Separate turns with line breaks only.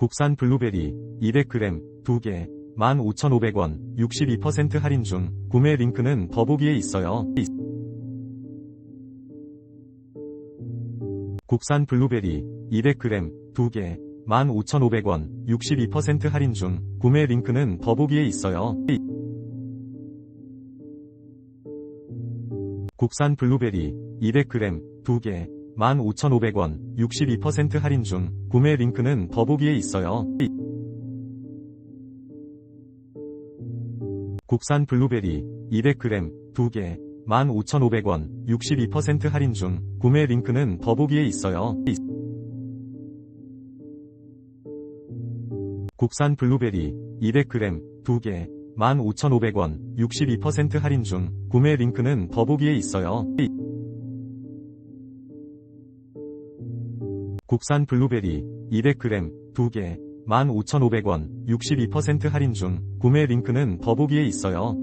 국산 블루베리 200g 2개 15,500원 62% 할인 중 구매 링크는 더보기에 있어요. 국산 블루베리 200g 2개 15,500원 62% 할인 중 구매 링크는 더보기에 있어요. 국산 블루베리 200g 2개 15,500원 62% 할인 중 구매 링크는 더보기에 있어요. 국산 블루베리 200g 2개 15,500원 62% 할인 중 구매 링크는 더보기에 있어요. 국산 블루베리 200g 2개 15,500원 62% 할인 중 구매 링크는 더보기에 있어요. 국산 블루베리 200g 2개 15,500원 62% 할인 중 구매 링크는 더보기에 있어요.